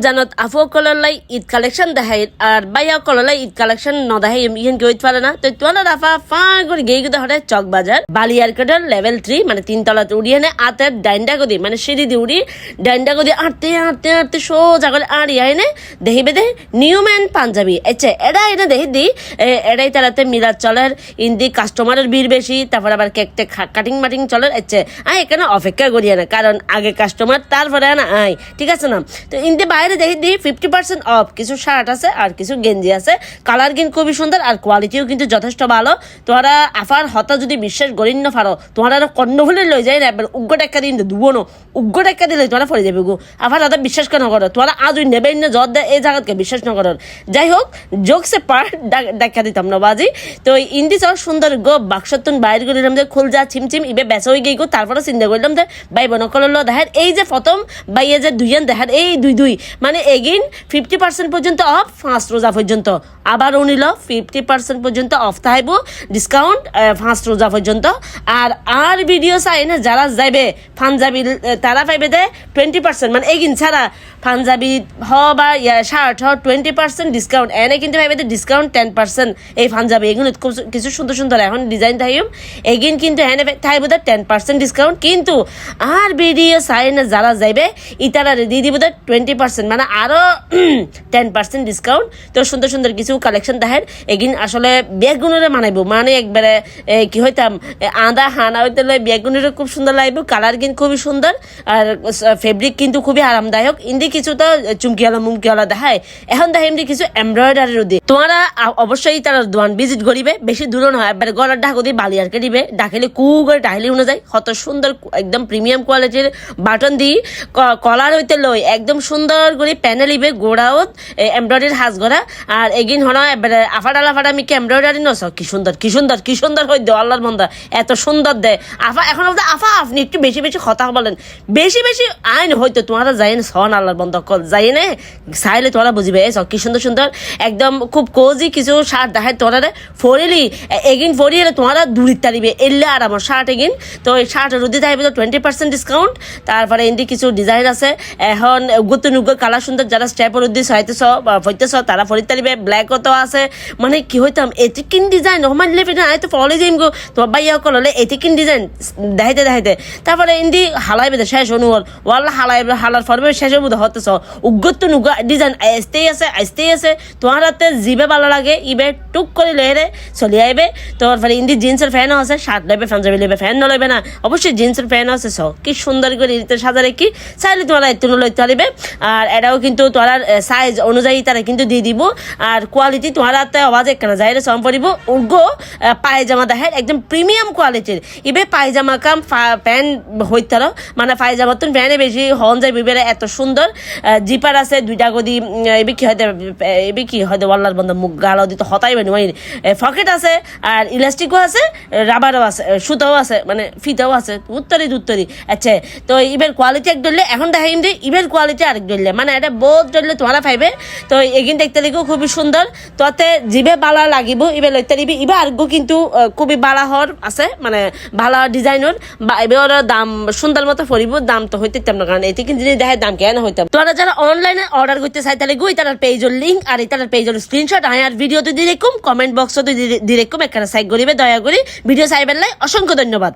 জানত, আফু কললাই ঈদ কালেকশন দেখাই, আর বাইয়া কললাই ঈদ কালেকশন নদাহাই ইহেন কেউ পারে না? তো তোলা রাফা ফা করে গেই গুদা হঠাৎ চক বাজার বালি বালিয়ারকাটার লেভেল থ্রি মানে তিন তলা উড়িয়ে নে আতের ডাইন্ডা গদি মানে সিঁড়ি দিয়ে উড়ি ডাইন্ডা গদি আঁটতে আঁটতে আঁটতে সোজা করে আড়ি আইনে দেখিবে দে নিউ ম্যান পাঞ্জাবি। আচ্ছা এটা এটা দেখি দি, এ- এটাই তারাতে মিলাদ চলের ইন্দি কাস্টমারের ভিড় বেশি তারপর আবার কেক টেক কাটিং মাটিং চলের আচ্ছা আই এখানে অপেক্ষা করিয়া না কারণ আগে কাস্টমার তারপরে না আই, ঠিক আছে না? তো ইন্দি বাইরে দেখি দিই ফিফটি পার্সেন্ট অফ কিছু শার্ট আছে আর কিছু গেঞ্জি আছে। কালার কিন্তু খুবই সুন্দর আর কোয়ালিটিও কিন্তু যথেষ্ট ভালো। তোমরা আফার হতা যদি বিশ্বাস করিন না পারো তোমরা আরও ভুলে লই যায় না এবার উগ্র টাকা দিন দুবো নো। উগ্র টাকা দিলে তোমরা পড়ে যাবে গো। আফার হতা বিশ্বাস কেন করো। তোমরা আজ ওই নেবেন না জদ এই জায়গাকে বিশ্বাস না করো। যাই হোক জোকসে পার দেখা দিতাম না বাজি। তো ইন্দি সব সুন্দর গো বাক্সতুন বাইর করিলাম যে খুল যা ছিমছিম, ইবে বেসা হয়ে গই গো তারপরে চিন্তা করলাম যে বাই বোন করল দেখার এই যে প্রথম বাইয়ে যে দুইয়ান দেখার এই দুই দুই মানে এগেইন ফিফটি পার্সেন্ট পর্যন্ত অফ ফার্স্ট রোজা পর্যন্ত আবার উনিল ফিফটি পার্সেন্ট পর্যন্ত অফ থাকব ডিসকাউন্ট ফার্স্ট রোজা পর্যন্ত। আর আর ভিডিও চাই না, যারা যাইবে, পাঞ্জাবি তারা পাইবে দে টোয়েন্টি পার্সেন্ট মানে এগিন ছাড়া পাঞ্জাবি হ বা শার্ট হ টোয়েন্টি পার্সেন্ট ডিসকাউন্ট এনে কিন্তু পাইবে দে ডিসকাউন্ট টেন পার্সেন্ট এই পাঞ্জাবি, এগুলো কিছু সুন্দর সুন্দর এখন ডিজাইন থাকিম এগিন কিন্তু এনে থাকবে দে টেন পার্সেন্ট ডিসকাউন্ট কিন্তু আর ভিডিও চাই না, যারা যাইবে ইতারা দিয়ে দিব দে টোয়েন্টি পার্সেন্ট মানে আরও টেন পার্সেন্ট ডিসকাউন্ট তো সুন্দর সুন্দর কিছু কালেকশন দেখেন, এগিন আসলে বেগুনের মানাইব। মানে একবারে কি হইতাম আদা, হানা হইতে বেগুনের খুব সুন্দর লাগবে কালার কিন্তু খুবই সুন্দর আর ফেব্রিক কিন্তু খুবই আরামদায়ক ইন্দি কিছু তো চুমকিওয়ালা মুমকিওয়ালা দেখায়। এখন দেখে এমনি কিছু এমব্রয়ডারির দিয়ে। তোমরা অবশ্যই তারা দোয়ান ভিজিট করিবে বেশি দূর নয় একবারে গলার ঢাকো দিয়ে বালিয়ারকে দিবে ডাকিলে কু করে ডাকিলে উনে যায়। কত সুন্দর একদম প্রিমিয়াম কোয়ালিটির বাটন দি ক- কলার হইতে লই একদম সুন্দর করে প্যানেল ইবে গোড়াও এমব্রয়ডারির হাজ গড়া আর এগিন হন, এবারে আফাডা লাফাডা মিকে এমব্রয়ডারি নস কি সুন্দর কি সুন্দর কি সুন্দর হই দে আল্লাহর মন্দা, এত সুন্দর দেয় আফা, এখন বলতে আফা, আপনি একটু বেশি বেশি কথা বলেন। বেশি বেশি আইন হয়তো তোমরা যাই না সন আল্লাহর বন্ধ কল যাই না চাইলে তোমরা বুঝিবে এই সব কি সুন্দর সুন্দর, একদম খুব কোজি কিছু শার্ট দেখায় তোরা ফরিলি এগিন ফরিয়ে তোমরা দূরিত তারিবে, এলে আর আমার শার্ট এগিন। তো এই শার্ট রুদি থাকবে তো টোয়েন্টি পার্সেন্ট ডিসকাউন্ট তারপরে এন্ডি কিছু ডিজাইন আছে। এখন উগ্র নুগ্র কালার সুন্দর, যারা স্টেপের উদ্দেশ্য হইতেছ বা হইতেছ, তারা ফরিত তারিবে ব্ল্যাকও তো আছে? মানে কি হইতাম এটিকিন ডিজাইন রহমান লেপে না তো ফলে যাইম গো। তোমার বাইয়া কল হলে এটিকিন ডিজাইন দেখাইতে দেখাইতে। তারপরে এন্ডি হালাইবে তো শেষ অনুয়াল ওয়াল্লা হালাইবে হালার ফরবে শেষ হব হতেছ। উগ্র তো নুগ্র ডিজাইন আসতেই আছে আসতেই আছে। তোমার হাতে জিবে ভালো লাগে, ইবে টুক করে লেরে চলি আইবে। তোর ফলে ইন্দি জিন্সের ফ্যানও আছে, শার্ট লেবে পাঞ্জাবি লেবে ফ্যান নলেবে না। অবশ্যই জিন্সের ফ্যানও আছে সব কি সুন্দর করে ইতে সাজা রেখি চাইলে তোমরা এত লইতে পারিবে। আর এটাও কিন্তু তোমার সাইজ অনুযায়ী তারা কিন্তু দিয়ে দিব। আর কোয়ালিটি তোমার হাতে আওয়াজ একখানা যাই সম পড়িব উর্গো পায়জামা দেখে একদম প্রিমিয়াম কোয়ালিটির ইবে পায়জামা কাম প্যান্ট হইতারো। মানে পায়জামা তো প্যান্টে বেশি হন যায়, বিবেরে এত সুন্দর। জিপার আছে, দুইটা গদি এবে কি হয়তো, এবে কি হয়তো ওয়াল্লার বন্ধ, মুখ গালো দিতে হতাই বেনি মানে ফকেট আছে, আর ইলাস্টিকও আছে, রাবারও আছে সুতাও আছে মানে ফিতাও আছে, উত্তরি উত্তরি আচ্ছা তো ইবের কোয়ালিটি এক ধরলে, এখন দেখা কিন্তু ইবের কোয়ালিটি আরেক ধরলে। মানে এটা বোধ ধরলে তোমারা পাইবে। তো এগিন দেখতে লিগেও খুবই সুন্দর। তোতে জিবে বালা লাগিব, ইবে লইতে দিবি। ইবে আরেকগো কিন্তু খুবই বালা হর আছে মানে ভালো ডিজাইনের বা এবে ওর দাম সুন্দর মতো পড়িব দাম তো হইতে তেমন কারণ কিন্তু জিনিস দেখায় দাম কেন হইতাম তোরা যারা অনলাইনে অর্ডার করতে চাই, তাহলে গুই তার পেজের লিঙ্ক আর তার পেজের স্ক্রিনশট আয় আর ভিডিওতে দিয়ে রেখুম কমেন্ট বক্সতে দিয়ে রেখুম, এখানে সাইড করিবে, দয়া করে ভিডিও চাইবেন লাই অসংখ্য ধন্যবাদ।